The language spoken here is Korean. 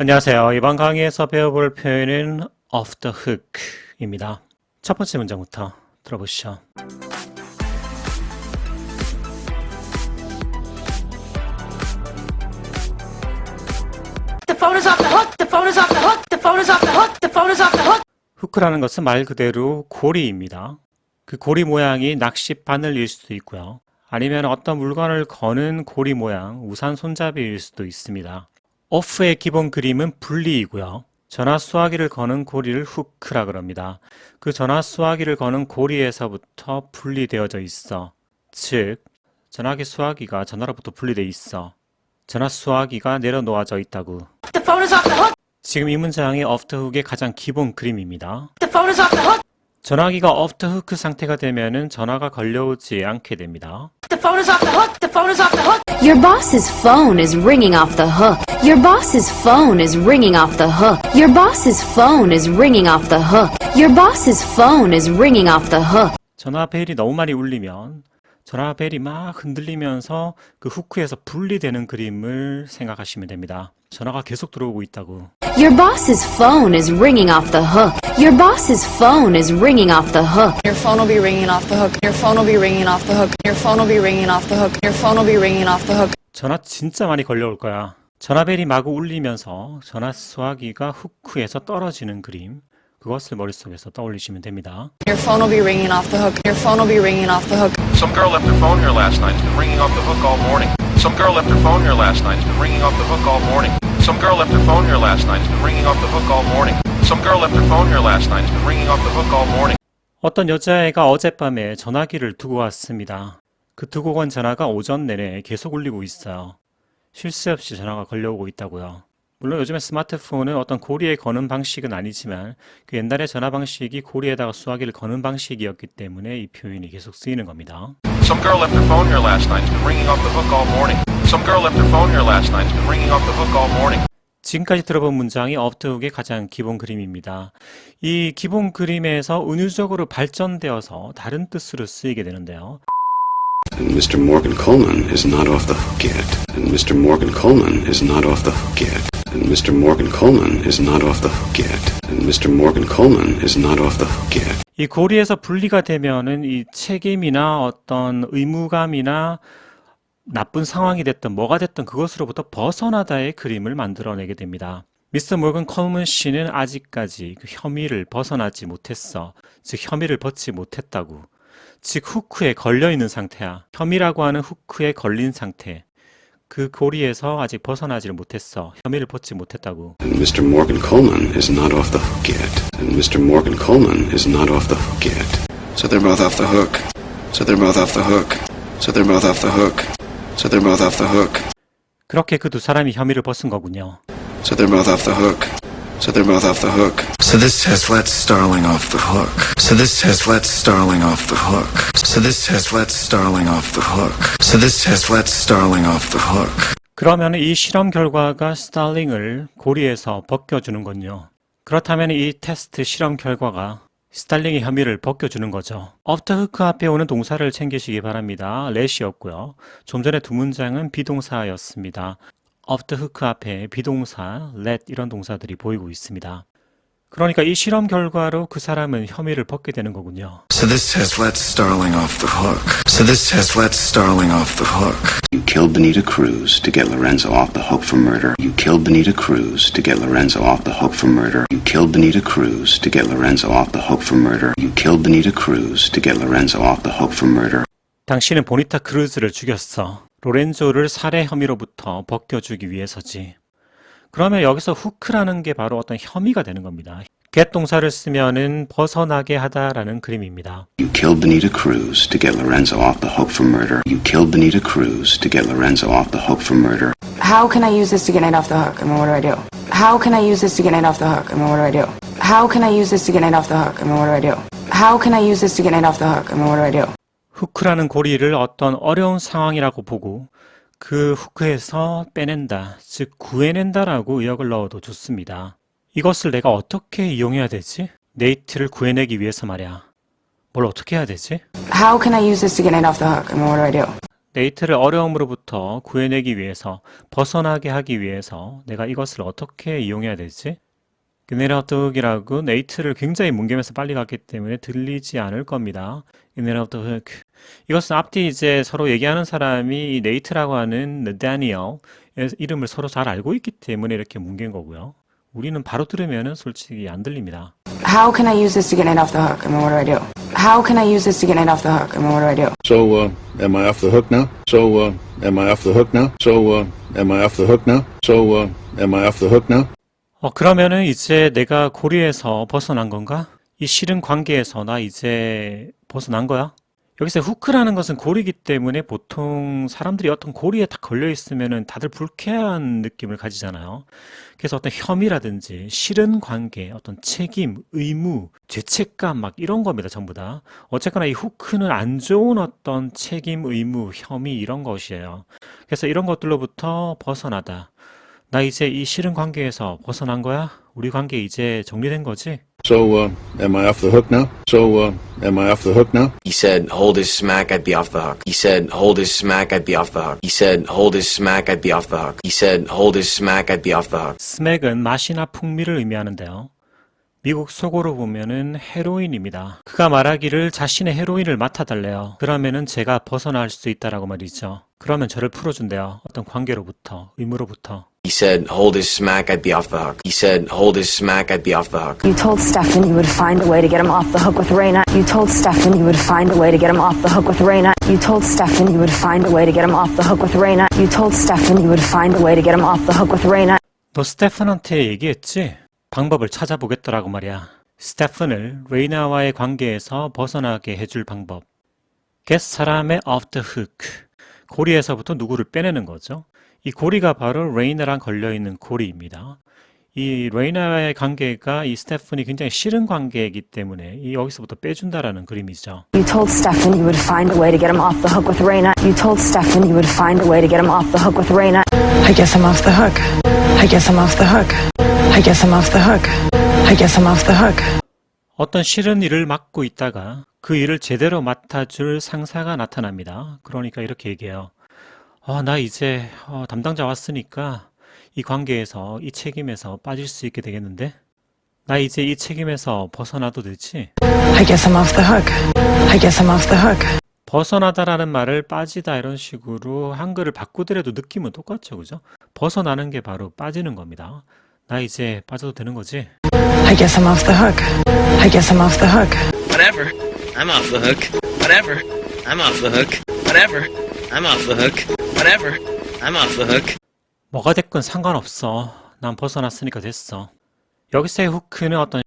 안녕하세요. 이번 강의에서 배워볼 표현은 off the hook입니다. 첫 번째 문장부터 들어보시죠. The phone is off the hook. The phone is off the hook. The phone is off the hook. The phone is off the hook. 후크라는 것은 말 그대로 고리입니다. 그 고리 모양이 낚시 바늘일 수도 있고요. 아니면 어떤 물건을 거는 고리 모양 우산 손잡이일 수도 있습니다. Off의 기본 그림은 분리이고요. 전화 수화기를 거는 고리를 후크라 그럽니다. 그 전화 수화기를 거는 고리에서부터 분리되어져 있어. 즉, 전화기 수화기가 전화로부터 분리돼 있어. 전화 수화기가 내려놓아져 있다고. 지금 이 문장이 off the hook의 가장 기본 그림입니다. 전화기가 off the hook 상태가 되면은 전화가 걸려오지 않게 됩니다. The phone is off the hook. The phone is off the hook. Your boss's phone is ringing off the hook. Your boss's phone is ringing off the hook. Your boss's phone is ringing off the hook. Your boss's phone is ringing off the hook. 전화 벨이 너무 많이 울리면 전화 벨이 막 흔들리면서 그 후크에서 분리되는 그림을 생각하시면 됩니다. 전화가 계속 들어오고 있다고. Your boss's phone is ringing off the hook. Your boss's phone is ringing off the hook. Your phone will be ringing off the hook. Your phone will be ringing off the hook. Your phone will be ringing off the hook. Your phone will be ringing off the hook. 전화 진짜 많이 걸려올 거야. 전화벨이 마구 울리면서 전화 수화기가 후크에서 떨어지는 그림. 그것을 머릿속에서 떠올리시면 됩니다. Your phone will be ringing off the hook. Your phone will be ringing off the hook. Some girl left her phone here last night. It's been ringing off the hook all morning. Some girl left her phone here last night. It's been ringing off the hook all morning. Some girl left her phone here last night. It's been ringing off the hook all morning. Some girl left her phone here last night. It's been ringing off the hook all morning. 어떤 여자애가 어젯밤에 전화기를 두고 왔습니다. 그 두고 간 전화가 오전 내내 계속 울리고 있어요. 쉴 새 없이 전화가 걸려오고 있다고요. 물론 요즘에 스마트폰은 어떤 고리에 거는 방식은 아니지만 그 옛날의 전화 방식이 고리에다가 수화기를 거는 방식이었기 때문에 이 표현이 계속 쓰이는 겁니다. Some girl left her phone here last night. It's been ringing off the hook all morning. Some girl left her phone here last night. It's been ringing off the hook all morning. 지금까지 들어본 문장이 업트훅의 가장 기본 그림입니다. 이 기본 그림에서 은유적으로 발전되어서 다른 뜻으로 쓰이게 되는데요. And Mr. Morgan Coleman is not off the hook yet. And Mr. Morgan Coleman is not off the hook yet. And Mr. Morgan Coleman is not off the hook yet. And Mr. Morgan Coleman is not off the hook yet. 이 고리에서 분리가 되면은 이 책임이나 어떤 의무감이나 나쁜 상황이 됐든 뭐가 됐든 그것으로부터 벗어나다의 그림을 만들어내게 됩니다. 미스터 모건 컬먼 씨는 아직까지 그 혐의를 벗어나지 못했어. 즉 혐의를 벗지 못했다고. 즉 후크에 걸려 있는 상태야. 혐의라고 하는 후크에 걸린 상태. 그 고리에서 아직 벗어나지를 못했어. 혐의를 벗지 못했다고. And Mr. Morgan Coleman is not off the hook yet. And Mr. Morgan Coleman is not off the hook yet. So they're both off the hook. So they're both off the hook. So they're both off the hook. So they're both off the hook. 그렇게 그 두 사람이 혐의를 벗은 거군요. So they're both off the hook. So they're both off the hook. So this has let Starling off the hook. So this has let Starling off the hook. So this has let Starling off the hook. So this has let Starling off the hook. 그러면 이 실험 결과가 스탈링을 고리에서 벗겨주는군요. 그렇다면 이 테스트 실험 결과가 스탈링의 혐의를 벗겨주는 거죠. 업터 흑크 앞에 오는 동사를 챙기시기 바랍니다. 렛이었고요. 좀 전에 두 문장은 비동사였습니다. 업터 흑크 앞에 비동사, let 이런 동사들이 보이고 있습니다. 그러니까 이 실험 결과로 그 사람은 혐의를 벗게 되는 거군요. So this has let Starling off the hook. So this has let Starling off the hook. You killed Benita Cruz to get Lorenzo off the hook for murder. You killed Benita Cruz to get Lorenzo off the hook for murder. You killed Benita Cruz to get Lorenzo off the hook for murder. You killed Benita Cruz to get Lorenzo off the hook for murder. 당신은 보니타 크루즈를 죽였어. 로렌조를 살해 혐의로부터 벗겨주기 위해서지. 그러면 여기서 후크라는 게 바로 어떤 혐의가 되는 겁니다. get 동사를 쓰면은 벗어나게 하다라는 그림입니다. You killed Benita Cruz to get Lorenzo off the hook for murder. You killed Benita Cruz to get Lorenzo off the hook for murder. How can I use this to get Nate off the hook? I mean, what do I do? How can I use this to get Nate off the hook? I mean, what do I do? How can I use this to get Nate off the hook? I mean, what do I do? How can I use this to get Nate off the hook? I mean, what do I do? 후크라는 고리를 어떤 어려운 상황이라고 보고 그 후크에서 빼낸다, 즉 구해낸다라고 의역을 넣어도 좋습니다. 이것을 내가 어떻게 이용해야 되지? 네이트를 구해내기 위해서 말이야. 뭘 어떻게 해야 되지? How can I use this to get off the hook? I mean, what do I do? 데이트를 어려움으로부터 구해내기 위해서, 벗어나게 하기 위해서 내가 이것을 어떻게 이용해야 되지? 그네라우트흑이라고 네이트를 굉장히 뭉개면서 빨리 갔기 때문에 들리지 않을 겁니다. 그네라우트흑. 이것은 앞뒤 이제 서로 얘기하는 사람이 이 네이트라고 하는 나다니엘 이름을 서로 잘 알고 있기 때문에 이렇게 뭉갠 거고요. 우리는 바로 들으면은 솔직히 안 들립니다. How can I use this to get Nate off the hook? I mean, what do I do? How can I use this to get Nate off the hook? I mean, what do I do? So, uh, am I off the hook now? So, uh, am I off the hook now? So, uh, am I off the hook now? So, uh, am I off the hook now? 어, 그러면은 이제 내가 고리에서 벗어난 건가? 이 싫은 관계에서 나 이제 벗어난 거야? 여기서 후크라는 것은 고리이기 때문에 보통 사람들이 어떤 고리에 딱 걸려 있으면은 다들 불쾌한 느낌을 가지잖아요. 그래서 어떤 혐의라든지 싫은 관계, 어떤 책임, 의무, 죄책감 막 이런 겁니다, 전부 다. 어쨌거나 이 후크는 안 좋은 어떤 책임, 의무, 혐의 이런 것이에요. 그래서 이런 것들로부터 벗어나다. 나 이제 이 싫은 관계에서 벗어난 거야? 우리 관계 이제 정리된 거지? So, uh, am I off the hook now? So, uh, am I off the hook now? He said, hold his smack, I'd be off the hook. He said, hold his smack, I'd be off the hook. He said, hold his smack, I'd be off the hook. He said, hold his smack, I'd be off the hook. 스맥은 맛이나 풍미를 의미하는데요. 미국 속어로 보면은 헤로인입니다. 그가 말하기를 자신의 헤로인을 맡아달래요. 그러면은 제가 벗어날 수 있다라고 말이죠. 그러면 저를 풀어준대요. 어떤 관계로부터, 의무로부터. He said, hold his smack, I'd be off the hook. He said, hold his smack, I'd be off the hook. You told Stefan you would find a way to get him off the hook with Raina. You told Stefan you would find a way to get him off the hook with Raina. You told Stefan you would find a way to get him off the hook with Raina. You told Stefan you would find a way to get him off the hook with Raina. 너 스테fan한테 얘기했지? 방법을 찾아보겠더라고 말이야. 스테fan을 레이나와의 관계에서 벗어나게 해줄 방법. get 사람의 off the hook. 고리에서부터 누구를 빼내는 거죠. 이 고리가 바로 레이나랑 걸려있는 고리입니다. 이 레이나와의 관계가 이 스테fan이 굉장히 싫은 관계이기 때문에 이 여기서부터 빼준다라는 그림이죠. You told Stefan you would find a way to get him off the hook with Raina. You told Stefan you would find a way to get him off the hook with Raina. I guess I'm off the hook. I guess I'm off the hook. I guess I'm off the hook. I guess I'm off the hook. 어떤 싫은 일을 맡고 있다가 그 일을 제대로 맡아줄 상사가 나타납니다. 그러니까 이렇게 얘기해요. 어, 나 이제 어, 담당자 왔으니까 이 관계에서 이 책임에서 빠질 수 있게 되겠는데? 나 이제 이 책임에서 벗어나도 되지? I guess I'm off the hook. I guess I'm off the hook. 벗어나다라는 말을 빠지다 이런 식으로 한글을 바꾸더라도 느낌은 똑같죠, 그죠? 벗어나는 게 바로 빠지는 겁니다. 나 이제 빠져도 되는 거지? I guess I'm off the hook. I guess I'm off the hook. Whatever. I'm off the hook. Whatever. I'm off the hook. Whatever. I'm off the hook. Whatever. I'm off the hook. 뭐가 됐건 상관없어. 난 벗어났으니까 됐어. 여기서의 후크는 어떤